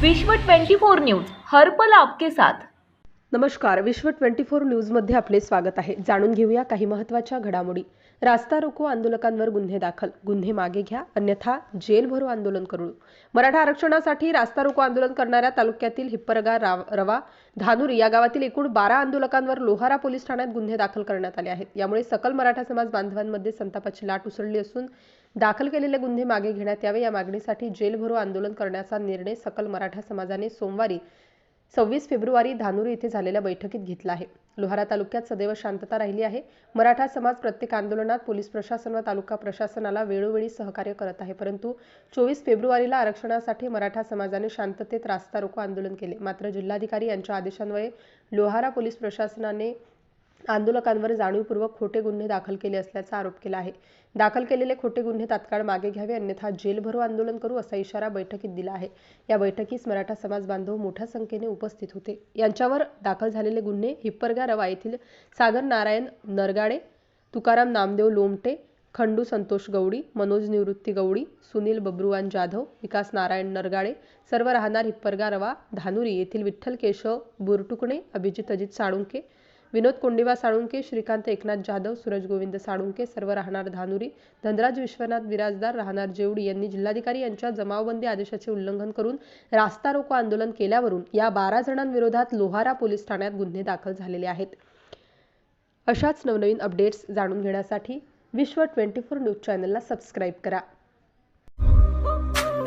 विश्व 24 न्यूज हर्पल आपके साथ. नमस्कार विश्व ट्वेंटी फोर न्यूजमध्ये आपले स्वागत आहे. जाणून घेऊया काही महत्त्वाच्या घडामोडी. रास्ता रोको आंदोलकांवर गुन्हे दाखल. गुन्हे मागे घ्या अन्यथा जेल भरो आंदोलन करू. मराठा आरक्षणासाठी रास्ता रोको आंदोलन करणाऱ्या तालुक्यातील हिप्परगा राव रवा धानुरी या गावातील एकूण बारा आंदोलकांवर लोहारा पोलीस ठाण्यात गुन्हे दाखल करण्यात आले आहेत. यामुळे सकल मराठा समाज बांधवांमध्ये संतापाची लाट उसळली असून दाखल केलेले गुन्हे मागे घेण्यात यावे. या मागणीसाठी जेलभरो आंदोलन करण्याचा निर्णय सकल मराठा समाजाने सोमवारी सव्वीस फेब्रुवारी धानुरी येथे झालेल्या बैठकीत घेतला आहे. लोहारा तालुक्यात सदैव शांतता राहिली आहे. मराठा समाज प्रत्येक आंदोलनात पोलीस प्रशासन व तालुका प्रशासनाला वेळोवेळी सहकार्य करत आहे. परंतु चोवीस फेब्रुवारीला आरक्षणासाठी मराठा समाजाने शांततेत रास्ता रोको आंदोलन केले. मात्र जिल्हाधिकारी यांच्या आदेशान्वये लोहारा पोलीस प्रशासनाने आंदोलकांवर जाणीवपूर्वक खोटे गुन्हे दाखल केले असल्याचा आरोप केला आहे. दाखल केलेले खोटे गुन्हे तात्काळ मागे घ्यावे अन्यथा जेलभरो आंदोलन करू असा इशारा बैठकीत दिला आहे. या बैठकीस मराठा समाज बांधव मोठ्या संख्येने उपस्थित होते. यांच्यावर दाखल झालेले गुन्हे हिप्परगा रवा येथील सागर नारायण नरगाडे तुकाराम नामदेव लोमटे खंडू संतोष गवडी मनोज निवृत्ती गवडी सुनील बब्रुवान जाधव विकास नारायण नरगाडे सर्व राहणार हिप्परगा रवा धानुरी येथील विठ्ठल केशव बुरटुकणे अभिजित अजित साळुंके विनोद कोंडिवा साळुंके श्रीकांत एकनाथ जाधव सूरज गोविंद साळुंके सर्व राहणार धानुरी धनराज विश्वनाथ बिराजदार राहणार जेवडी यांनी जिल्हाधिकारी यांच्या जमावबंदी आदेशाचे उल्लंघन करून रास्ता रोको आंदोलन केल्यावरून या बारा जणांविरोधात लोहारा पोलीस ठाण्यात गुन्हे दाखल झालेले आहेत. अशाच नवनवीन अपडेट्स जाणून घेण्यासाठी विश्व ट्वेंटी फोर न्यूज चॅनलला सबस्क्राईब करा.